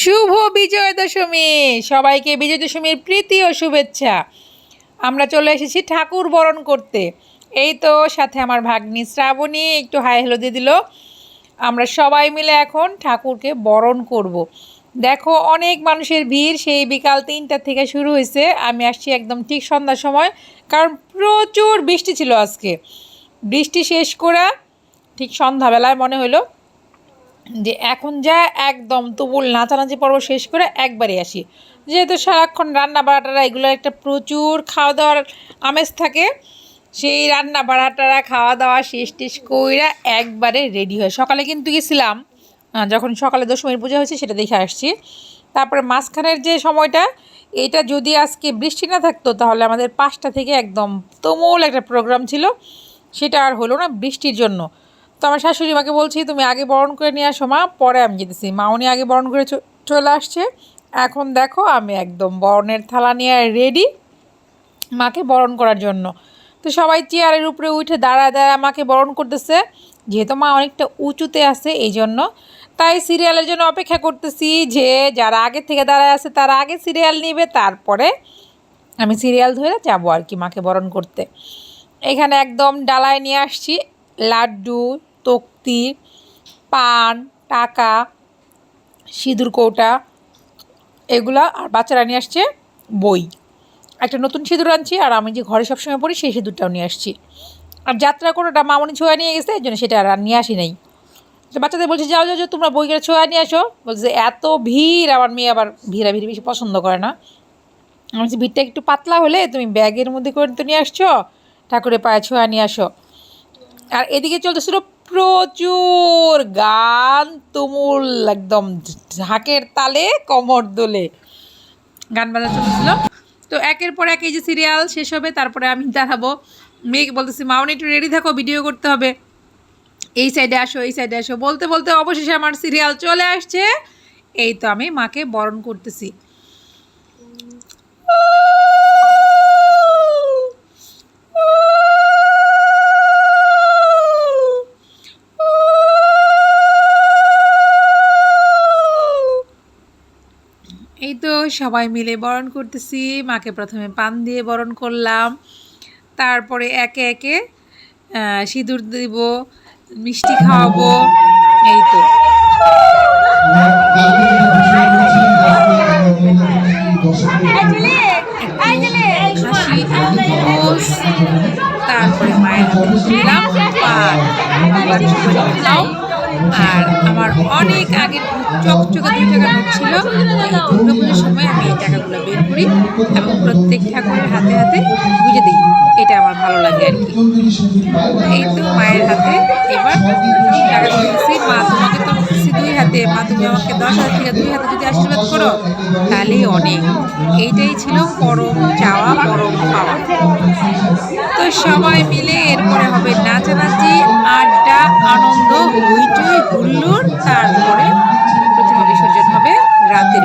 শুভ বিজয় দশমী। সবাইকে বিজয় দশমীর প্রীতি ও শুভেচ্ছা। আমরা চলে এসেছি ঠাকুর বরণ করতে। এই তো সাথে আমার ভাগ্নি শ্রাবণী, একটু হাই হ্যালো দিয়ে দিল। আমরা সবাই মিলে এখন ঠাকুরকে বরণ করব। দেখো, অনেক মানুষের ভিড়, সেই বিকাল তিনটা থেকে শুরু হয়েছে। আমি আসছি একদম ঠিক সন্ধ্যার সময়, কারণ প্রচুর বৃষ্টি ছিল আজকে। বৃষ্টি শেষ করা ঠিক সন্ধ্যাবেলায় মনে হলো। যে এখন যা একদম তুবুল নাচানাচি পর্ব শেষ করে একবারে আসি। যেহেতু সারাক্ষণ রান্না বাড়াটারা এগুলো একটা প্রচুর খাওয়া দাওয়ার আমেজ থাকে, সেই রান্না বাড়াটারা খাওয়া দাওয়া শেষ টেস কইরা একবারে রেডি হয়। সকালে কিন্তু গেছিলাম যখন সকালে দশমীর পূজা হয়েছে সেটা দেখে আসছি। তারপরে মাঝখানের যে সময়টা, এটা যদি আজকে বৃষ্টি না থাকতো তাহলে আমাদের পাঁচটা থেকে একদম তুমুল একটা প্রোগ্রাম ছিল। সেটা আর হলো না বৃষ্টির জন্য। তো আমার শাশুড়ি মাকে বলছি, তুমি আগে বরণ করে নিয়ে আসো মা, পরে আমি যেতেছি। মা, উনি আগে বরণ করে চলে আসছে। এখন দেখো আমি একদম বরণের থালা নিয়ে রেডি মাকে বরণ করার জন্য। তো সবাই চেয়ারের উপরে উঠে দাঁড়ায় দাঁড়ায় মাকে বরণ করতেছে। যেহেতু মা অনেকটা উঁচুতে আছে, এই জন্য। তাই সিরিয়ালের জন্য অপেক্ষা করতেছি যে, যারা আগে থেকে দাঁড়ায় আছে, তারা আগে সিরিয়াল নিবে, তারপরে আমি সিরিয়াল ধরে যাব আর কি মাকে বরণ করতে। এখানে একদম ডালায় নিয়ে আসছি, লাড্ডু তক্তি পান টাকা সিঁদুর কৌটা এগুলা আর বাচ্চারা নিয়ে আসছে বই। একটা নতুন সিঁদুর আনছি আর আমি যে ঘরে সবসময় পড়ি সেই সিঁদুরটাও নিয়ে আসছি। আর যাত্রা কোনোটা মামনি ছোঁয়া নিয়ে গেছে এই জন্য সেটা আর নিয়ে আসি নাই। তো বাচ্চাদের বলছি যাও যাও যাও, তোমরা বইগুলো ছোঁয়া নিয়ে আসো। বলছে এত ভিড় আমার মেয়ে আবার ভিড়া ভিড় বেশি পছন্দ করে না। আমি বলছি ভিড়টা একটু পাতলা হলে তুমি ব্যাগের মধ্যে করে তো নিয়ে আসছো ঠাকুরের পায়ে ছোঁয়া নিয়ে আসো। আর এদিকে চলতেছিল প্রচুর গান তুমুল একদম ঢাকের তালে কমর দোলে গান বাজা চলতেছিল তো একের পর এক এই যে সিরিয়াল শেষ হবে তারপরে আমি দাঁড়াবো মেয়েকে বলতেছি মাউনি একটু রেডি থাকো ভিডিও করতে হবে এই সাইডে আসো এই সাইডে আসো বলতে বলতে অবশেষে আমার সিরিয়াল চলে আসছে এই তো আমি মাকে বরণ করতেছি এই তো সবাই মিলে বরণ করতেছি। মাকে প্রথমে পান দিয়ে বরণ করলাম। তারপরে একে একে সিঁদুর দিব মিষ্টি খাওয়াবো এই তো। তারপরে মায়ের হাতে দিলাম। খাও। আর আমার অনেক আগের চকচকে দুই টাকা নোট ছিল। এই দুর্গাপুজোর সময় আমি এই টাকাগুলো বের করি এবং প্রত্যেক ঠাকুরের হাতে হাতে বুঝে দিই। এটা আমার ভালো লাগে আর কি। এই তো মায়ের তাহলেই অনেক। এইটাই ছিল পরম চাওয়া পরম পাওয়া তো সবাই মিলে এরপরে হবে নাচানাচি, আড্ডা, আনন্দ হইচই হুল্লোড় তারপরে প্রতিমা বিসর্জন হবে রাতের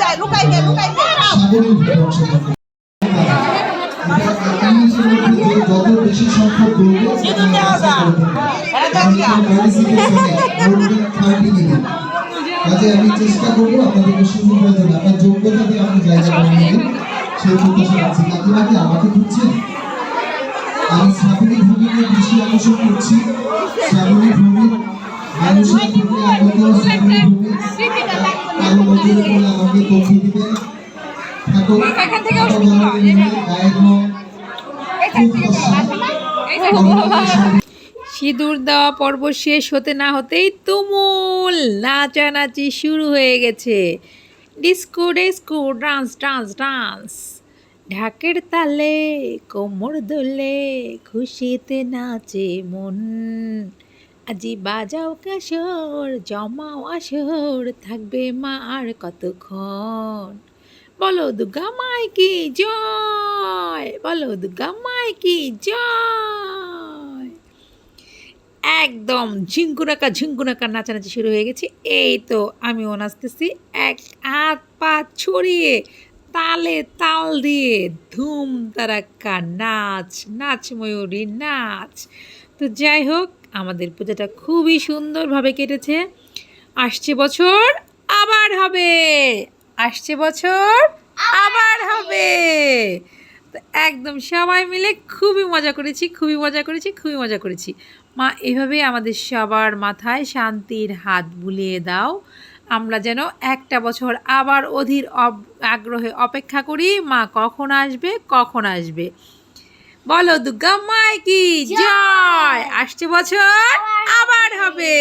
যায় লুকাই লুকাই মিনিট কাজে আমি চেষ্টা করব আপনাদেরকে সুযোগ দেওয়ার জন্য আপনার যোগ্যতা দিয়ে আপনি জায়গা করে নেবেন সেই প্রত্যাশা রাখছি। কাকিমা কি আমাকে খুঁজছেন? আমি শ্রাবণী ভূমিকে বেশি আকর্ষণ করছি। শ্রাবণী ভূমি মানুষের থেকে আগত শ্রাবণী ভূমি। কারও নজরে আমাকে কফি দিবেন। ঠাকুর এখান থেকেও ঠাকুর শুনতে পাওয়া যাবে। গায়ের রং খুব ফর্সা। পরবর্তী সময়ে সিঁদুর দেওয়া পর্ব শেষ হতে না হতেই তুমুল নাচানাচি শুরু হয়ে গেছে। Disco disco, dance dance dance. ঢাকের তালে, কোমর দোলে, খুশিতে নাচে মন। আজি বাজাও কাসর জমাও আসর, থাকবে মা আর কতক্ষণ? বলো দুর্গা মাই কি জয়? বলো দুর্গা মাই কি জয়? একদম ঝিঙ্কুনাকা ঝিঙ্কুনাকা নাচানাচি শুরু হয়ে গেছে। এই তো আমিও নাচতেছি এক হাত পা ছড়িয়ে তালে তাল দিয়ে ধুম তারাক্কা নাচ নাচ ময়ূরী, নাচ। তো যাই হোক, আমাদের পূজাটা খুবই সুন্দরভাবে কেটেছে। আসছে বছর, আবার হবে। আসছে বছর আবার হবে। তো একদম সবাই মিলে খুবই মজা করেছি খুবই মজা করেছি খুবই মজা করেছি। মা এভাবে আমাদের সবার মাথায় শান্তির হাত বুলিয়ে দাও। আমরা যেন একটা বছর আবার অধীর আগ্রহে অপেক্ষা করি মা কখন আসবে কখন আসবে? বলো দুর্গা মাই কি? জয়। আসছে বছর আবার হবে।